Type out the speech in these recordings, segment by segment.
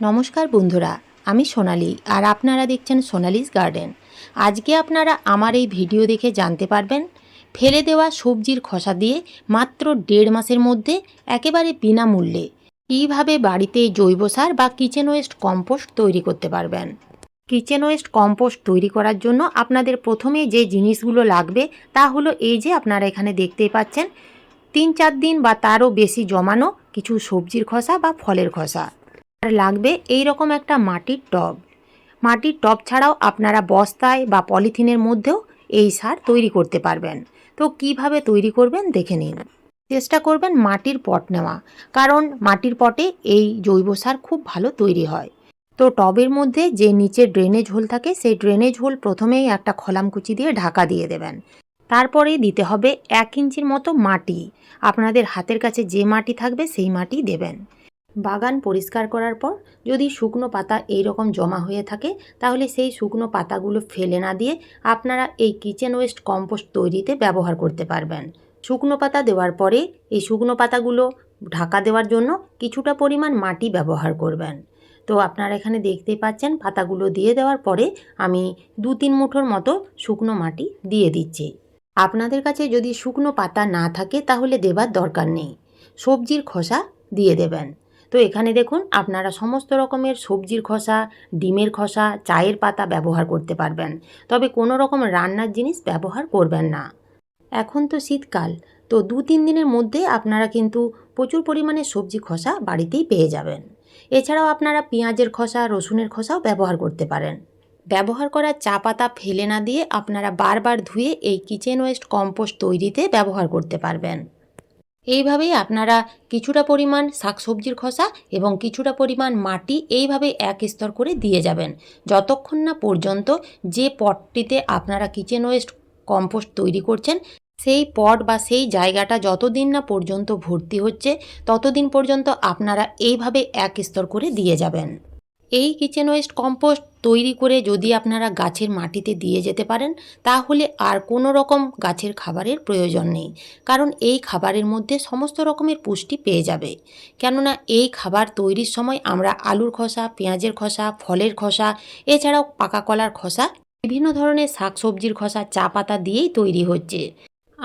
নমস্কার বন্ধুরা, আমি সোনালি আর আপনারা দেখছেন সোনালিস গার্ডেন। আজকে আপনারা আমার এই ভিডিও দেখে জানতে পারবেন, ফেলে দেওয়া সবজির খোসা দিয়ে মাত্র দেড় মাসের মধ্যে একেবারে বিনামূল্যে কীভাবে বাড়িতে জৈব সার বা কিচেন ওয়েস্ট কম্পোস্ট তৈরি করতে পারবেন। কিচেন ওয়েস্ট কম্পোস্ট তৈরি করার জন্য আপনাদের প্রথমে যে জিনিসগুলো লাগবে তা হলো এই যে আপনারা এখানে দেখতেই পাচ্ছেন, তিন চার দিন বা তারও বেশি জমানো কিছু সবজির খোসা বা ফলের খোসা। লাগবে এই রকম একটা মাটির টব। মাটির টব ছাড়াও আপনারা বস্তায় বা পলিথিনের মধ্যেও এই সার তৈরি করতে পারবেন। তো কীভাবে তৈরি করবেন দেখে নিন। চেষ্টা করবেন মাটির পট নেওয়া, কারণ মাটির পটে এই জৈব সার খুব ভালো তৈরি হয়। তো টবের মধ্যে যে নিচে ড্রেনেজ হোল থাকে, সেই ড্রেনেজ হোল প্রথমেই একটা খলামকুচি দিয়ে ঢাকা দিয়ে দেবেন। তারপরে দিতে হবে এক ইঞ্চির মতো মাটি। আপনাদের হাতের কাছে যে মাটি থাকবে, সেই মাটি দেবেন। বাগান পরিষ্কার করার পর যদি শুকনো পাতা এই রকম জমা হয়ে থাকে, তাহলে সেই শুকনো পাতাগুলো ফেলে না দিয়ে আপনারা এই কিচেন ওয়েস্ট কম্পোস্ট তৈরিতে ব্যবহার করতে পারবেন। শুকনো পাতা দেওয়ার পরে এই শুকনো পাতাগুলো ঢাকা দেওয়ার জন্য কিছুটা পরিমাণ মাটি ব্যবহার করবেন। তো আপনারা এখানে দেখতেই পাচ্ছেন, পাতাগুলো দিয়ে দেওয়ার পরে আমি দু তিন মুঠোর মতো শুকনো মাটি দিয়ে দিচ্ছি। আপনাদের কাছে যদি শুকনো পাতা না থাকে, তাহলে দেবার দরকার নেই। সবজির খোসা দিয়ে দেবেন। তো এখানে দেখুন, আপনারা সমস্ত রকমের সবজির খোসা, ডিমের খোসা, চায়ের পাতা ব্যবহার করতে পারবেন। তবে কোনো রকম রান্নার জিনিস ব্যবহার করবেন না। এখন তো শীতকাল, তো দু তিন দিনের মধ্যে আপনারা কিন্তু প্রচুর পরিমাণে সবজি খোসা বাড়িতেই পেয়ে যাবেন। এছাড়াও আপনারা পেঁয়াজের খোসা, রসুনের খোসাও ব্যবহার করতে পারেন। ব্যবহার করা চা পাতা ফেলে না দিয়ে আপনারা বারবার ধুয়ে এই কিচেন ওয়েস্ট কম্পোস্ট তৈরিতে ব্যবহার করতে পারবেন। এইভাবেই আপনারা কিছুটা পরিমাণ শাকসবজির খোসা এবং কিছুটা পরিমাণ মাটি এইভাবে এক স্তর করে দিয়ে যাবেন। যতক্ষণ না পর্যন্ত যে পটটিতে আপনারা কিচেন ওয়েস্ট কম্পোস্ট তৈরি করছেন, সেই পট বা সেই জায়গাটা যতদিন না পর্যন্ত ভর্তি হচ্ছে, ততদিন পর্যন্ত আপনারা এইভাবে এক স্তর করে দিয়ে যাবেন। এই কিচেন ওয়েস্ট কম্পোস্ট তৈরি করে যদি আপনারা গাছের মাটিতে দিয়ে যেতে পারেন, তাহলে আর কোনো রকম গাছের খাবারের প্রয়োজন নেই। কারণ এই খাবারের মধ্যে সমস্ত রকমের পুষ্টি পেয়ে যাবে। কেননা এই খাবার তৈরির সময় আমরা আলুর খোসা, পেঁয়াজের খোসা, ফলের খোসা, এছাড়াও পাকা কলার খোসা, বিভিন্ন ধরনের শাকসবজির খোসা, চা পাতা দিয়েই তৈরি হচ্ছে।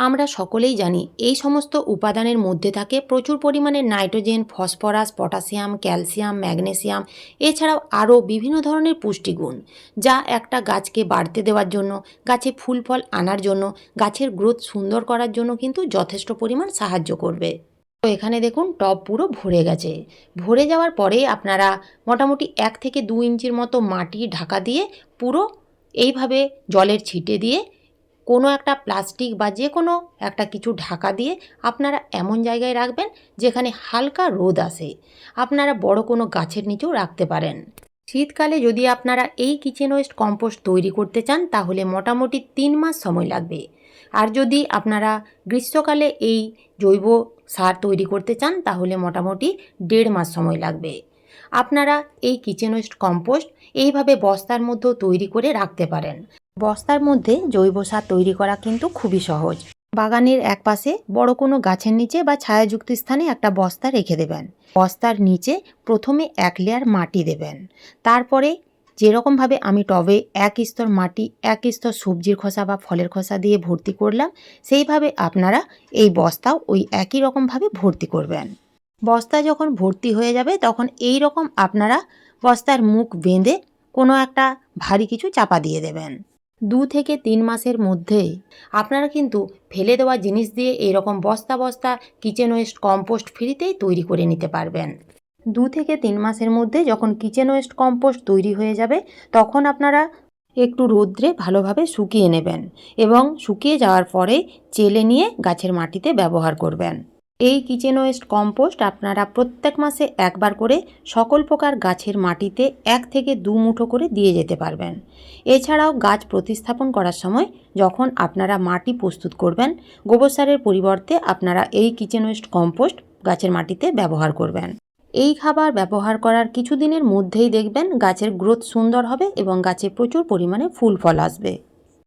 আমরা সকলেই জানি এই সমস্ত উপাদানের মধ্যে থাকে প্রচুর পরিমাণে nitrogen, phosphorus, potassium, calcium, magnesium, এছাড়াও আরও বিভিন্ন ধরনের পুষ্টিগুণ, যা একটা গাছকে বাড়তে দেওয়ার জন্য, গাছে ফুল ফল আনার জন্য, গাছের গ্রোথ সুন্দর করার জন্য কিন্তু যথেষ্ট পরিমাণ সাহায্য করবে। তো এখানে দেখুন, টব পুরো ভরে গেছে। ভরে যাওয়ার পরে আপনারা মোটামুটি এক থেকে দু ইঞ্চির মতো মাটি ঢাকা দিয়ে পুরো এইভাবে জলের ছিটে দিয়ে কোনো একটা প্লাস্টিক বা যে কোনো একটা কিছু ঢাকা দিয়ে আপনারা এমন জায়গায় রাখবেন যেখানে হালকা রোদ আসে। আপনারা বড় কোনো গাছের নিচেও রাখতে পারেন। শীতকালে যদি আপনারা এই কিচেন ওয়েস্ট কম্পোস্ট তৈরি করতে চান, তাহলে মোটামুটি তিন মাস সময় লাগবে। আর যদি আপনারা গ্রীষ্মকালে এই জৈব সার তৈরি করতে চান, তাহলে মোটামুটি দেড় মাস সময় লাগবে। আপনারা এই কিচেন ওয়েস্ট কম্পোস্ট এইভাবে বস্তার মধ্যেও তৈরি করে রাখতে পারেন। বস্তার মধ্যে জৈব সার তৈরি করা কিন্তু খুবই সহজ। বাগানের একপাশে বড় কোনো গাছের নিচে বা ছায়াযুক্ত স্থানে একটা বস্তা রেখে দেবেন। বস্তার নিচে প্রথমে এক লেয়ার মাটি দেবেন। তারপরে যেরকমভাবে আমি টবে এক স্তর মাটি, এক স্তর সবজির খোসা বা ফলের খোসা দিয়ে ভর্তি করলাম, সেইভাবে আপনারা এই বস্তাও ওই একই রকমভাবে ভর্তি করবেন। বস্তা যখন ভর্তি হয়ে যাবে, তখন এই রকম আপনারা বস্তার মুখ বেঁধে কোনো একটা ভারী কিছু চাপা দিয়ে দেবেন। দু থেকে তিন মাসের মধ্যে। আপনারা কিন্তু ফেলে দেওয়া জিনিস দিয়ে এরকম বস্তা বস্তা কিচেন ওয়েস্ট কম্পোস্ট ফ্রিতেই তৈরি করে নিতে পারবেন। দু থেকে তিন মাসের মধ্যে যখন কিচেন ওয়েস্ট কম্পোস্ট তৈরি হয়ে যাবে, তখন আপনারা একটু রোদ্রে ভালোভাবে শুকিয়ে নেবেন এবং শুকিয়ে যাওয়ার পরে চেলে নিয়ে গাছের মাটিতে ব্যবহার করবেন। এই কিচেন ওয়েস্ট কম্পোস্ট আপনারা প্রত্যেক মাসে একবার করে সকল প্রকার গাছের মাটিতে এক থেকে দু মুঠো করে দিয়ে যেতে পারবেন। এছাড়াও গাছ প্রতিস্থাপন করার সময় যখন আপনারা মাটি প্রস্তুত করবেন, গোবর সারের পরিবর্তে আপনারা এই কিচেন ওয়েস্ট কম্পোস্ট গাছের মাটিতে ব্যবহার করবেন। এই খাবার ব্যবহার করার কিছুদিনের মধ্যেই দেখবেন গাছের গ্রোথ সুন্দর হবে এবং গাছে প্রচুর পরিমাণে ফুল ফল আসবে।